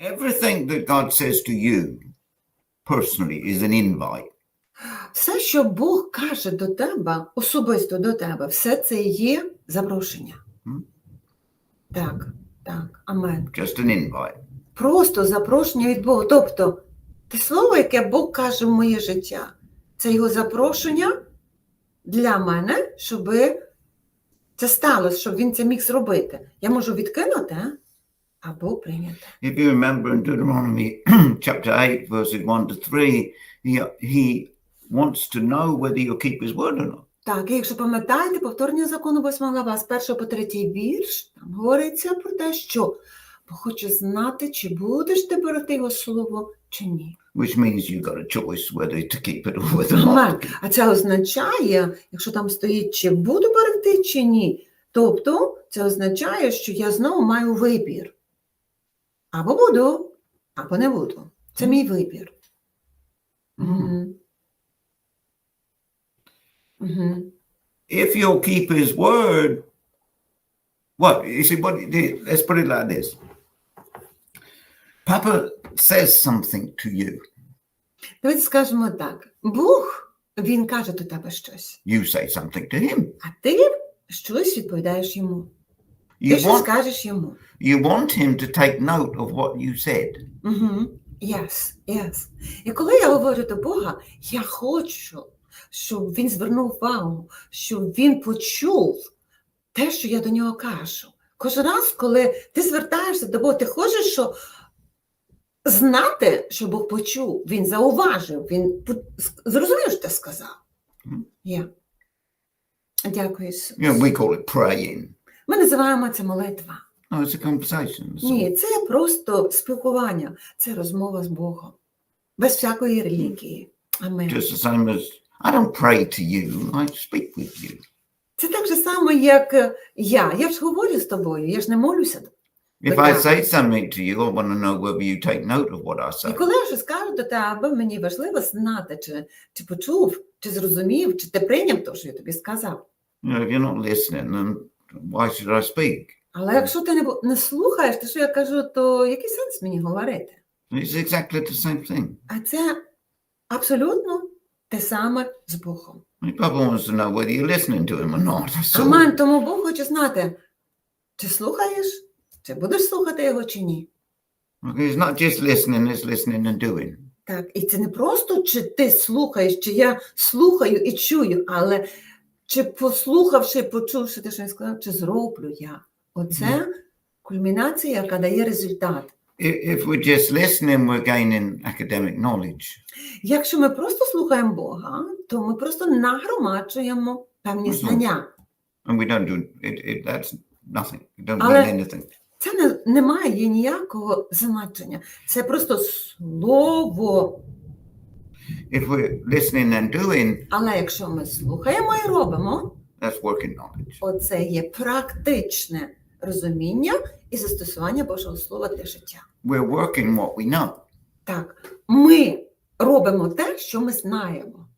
Everything that God says to you personally is an invite. Все, що Бог каже до тебе, особисто до тебе, все це є запрошення. Мгм. Так, так, амен. Just an invite. Просто запрошення від Бога. Тобто, те слово, яке Бог каже в моє життя, це його запрошення для мене, щоб це сталося, щоб він це міг зробити. Я можу відкинути а? Або прийняти. If you remember in Deuteronomy chapter 8, verses 1 to 3, he, he wants to know whether you'll keep his word or not. Так, і якщо пам'ятаєте, повторення закону 8 глава з 1 по 3 вірш, там говориться про те, що Бог хоче знати, чи будеш ти берегти його слово, чи ні. Which means you've got a choice whether to keep it or whether not to keep it. А це означає, якщо там стоїть, чи буду берегти, чи ні. Тобто це означає, що я знову маю вибір. Або буду, або не буду. Це мій вибір. If you'll keep his word, what? You see, what? Let's put it like this Papa says something to you, Давайте скажемо так: Бог він каже до тебе щось, you say something to him. а ти щось відповідаєш йому. Ти You щось want, кажеш йому. you want him to take note of what you said. Угу. Yes, yes. І коли я говорю до Бога, я хочу, щоб він звернув увагу, щоб він почув те, що я до нього кажу. Кожен раз, коли ти звертаєшся до Бога, ти хочеш що знати, що Бог почув, він зауважив, він зрозумів, що ти сказав. Я. Дякую. Know, we call it praying. Ми називаємо це молитва. No, it's a conversation. Ні, це просто спілкування, це розмова з Богом. Без всякої релігії. Амен. Just the same as I don't pray to you, I speak with you. Це так же само, як е, я. Я ж говорю з тобою, я ж не молюся. If I say something to you, I want to know whether you take note of what I І say. коли я щось кажу до тебе, мені важливо знати, чи, чи почув, чи зрозумів, чи ти прийняв те, що я тобі сказав. You know, if you're not listening, then why should I speak? Але якщо ти не, не слухаєш, те, що я кажу, то який сенс мені говорити? It's exactly the same thing. А це абсолютно те саме з Богом. I Papa wants to know whether you're listening to him or not. That's all. Тому Бог хоче знати, чи слухаєш, чи будеш слухати його, чи ні. It's not just listening, it's listening and doing. Так, і це не просто чи ти слухаєш, чи я слухаю і чую, але чи послухавши, почувши те, що він сказав, чи зроблю я. Оце кульмінація, яка дає результат. If we're just listening, we're gaining academic knowledge. Якщо ми просто слухаємо Бога, то ми просто нагромаджуємо певні знання. And we don't do it, it that's nothing. It don't Але- mean anything. Це не, не має ніякого значення. Це просто слово. If we're listening and doing, Але якщо ми слухаємо і робимо, that's working knowledge. Оце є практичне розуміння і застосування Божого Слова для життя. We're working what we know. Так, ми робимо те, що ми знаємо.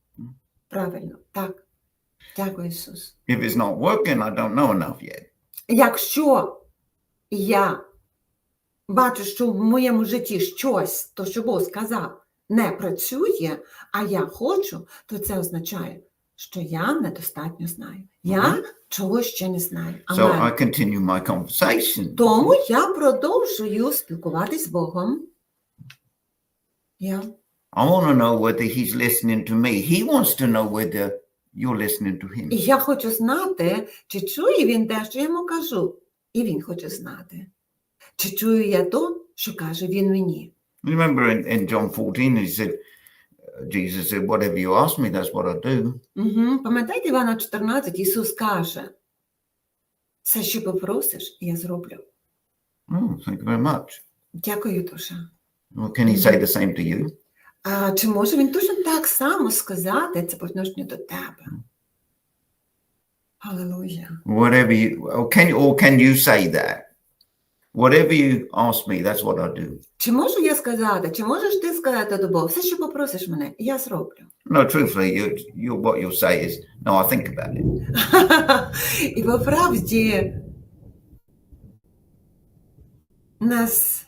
Правильно, так. Дякую, Ісус. If it's not working, I don't know enough yet. Якщо я бачу, що в моєму житті щось, то що Бог сказав, не працює, а я хочу, то це означає, що я недостатньо знаю. Я чогось ще не знаю. So I continue my conversation. Тому я продовжую спілкуватись з Богом. Я. I want to know whether he's listening to me. He wants to know whether you're listening to him. І я хочу знати, чи чує він те, що я йому кажу, і він хоче знати. Чи чую я то, що каже він мені. Remember in, in John 14, he said, uh, Jesus said, Whatever you ask me, that's what I do. Угу. Пам'ятаєте Івана 14, Ісус каже, все, що попросиш, я зроблю. Oh, thank you very much. Дякую, душа. Well, can he say the same to you? А чи може він точно так само сказати це по відношенню до тебе? Алілуя. Whatever you, or can, or can you say that? Whatever you ask me, that's what I do. Чи можу я сказати, чи можеш ти сказати до Бога, все, що попросиш мене, я зроблю. No, truthfully, you, you, what you'll say is, No, I think about it. І по правді нас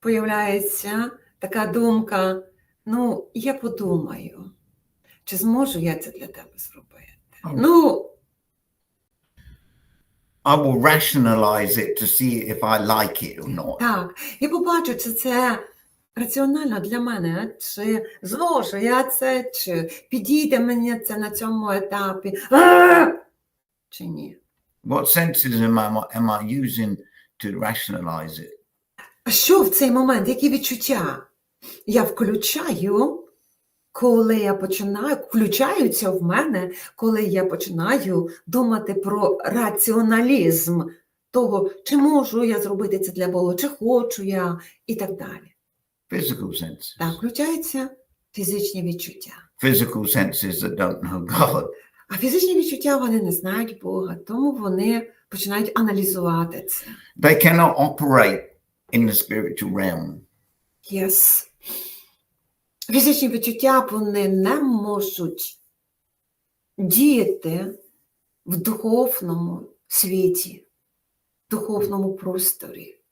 появляється така думка: ну, я подумаю, чи зможу я це для тебе зробити? Ну, I will rationalize it to see if I like it or not. так, я побачу, чи це раціонально для мене, чи зможу я це, чи підійде мені це на цьому етапі, а! чи ні. What senses am I, am I using to rationalize it? А що в цей момент, які відчуття я включаю, коли я починаю, включаються в мене, коли я починаю думати про раціоналізм того, чи можу я зробити це для Бога, чи хочу я, і так далі. Physical senses. Так, включаються фізичні відчуття. Physical senses that don't know God. А фізичні відчуття вони не знають Бога, тому вони починають аналізувати це. They cannot operate in the spiritual realm. Yes. Фізичні відчуття вони не можуть діяти в духовному світі, в духовному просторі.